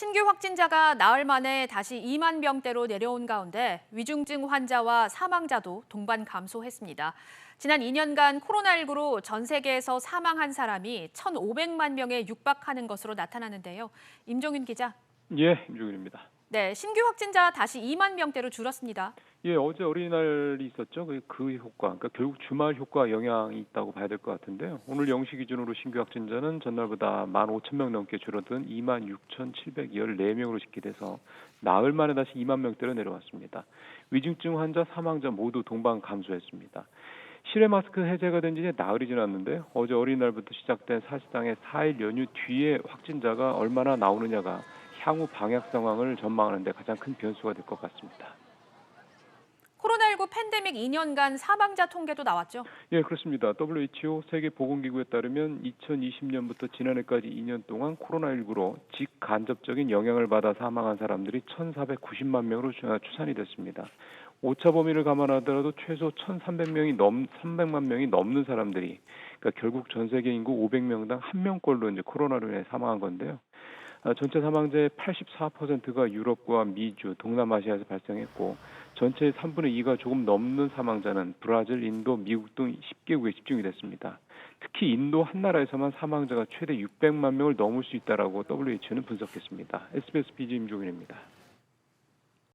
신규 확진자가 나흘 만에 다시 2만 명대로 내려온 가운데 위중증 환자와 사망자도 동반 감소했습니다. 지난 2년간 코로나19로 전 세계에서 사망한 사람이 1,500만 명에 육박하는 것으로 나타나는데요. 임종윤 기자. 예, 임종윤입니다. 네, 신규 확진자 다시 2만 명대로 줄었습니다. 예, 어제 어린이날이 있었죠. 그, 그 효과, 그러니까 결국 주말 효과 영향이 있다고 봐야 될 것 같은데요. 오늘 0시 기준으로 신규 확진자는 전날보다 15,000명 넘게 줄어든 26,714명으로 집계돼서 나흘 만에 다시 2만 명대로 내려왔습니다. 위중증 환자, 사망자 모두 동반 감소했습니다. 실외 마스크 해제가 된 지 이제 나흘이 지났는데 어제 어린이날부터 시작된 사실상의 4일 연휴 뒤에 확진자가 얼마나 나오느냐가 향후 방역 상황을 전망하는 데 가장 큰 변수가 될 것 같습니다. 코로나19 팬데믹 2년간 사망자 통계도 나왔죠. 예, 그렇습니다. WHO 세계보건기구에 따르면 2020년부터 지난해까지 2년 동안 코로나19로 직간접적인 영향을 받아 사망한 사람들이 1,490만 명으로 추- 추산이 됐습니다. 오차 범위를 감안하더라도 최소 1,300명이 넘 300만 명이 넘는 사람들이 그러니까 결국 전 세계 인구 500명당 한 명꼴로 이제 코로나로 인해 사망한 건데요. 아, 전체 사망자의 84%가 유럽과 미주, 동남아시아에서 발생했고 전체의 3분의 2가 조금 넘는 사망자는 브라질, 인도, 미국 등 10개국에 집중이 됐습니다. 특히 인도 한 나라에서만 사망자가 최대 600만 명을 넘을 수 있다라고 WHO는 분석했습니다. SBS BG 임종윤입니다.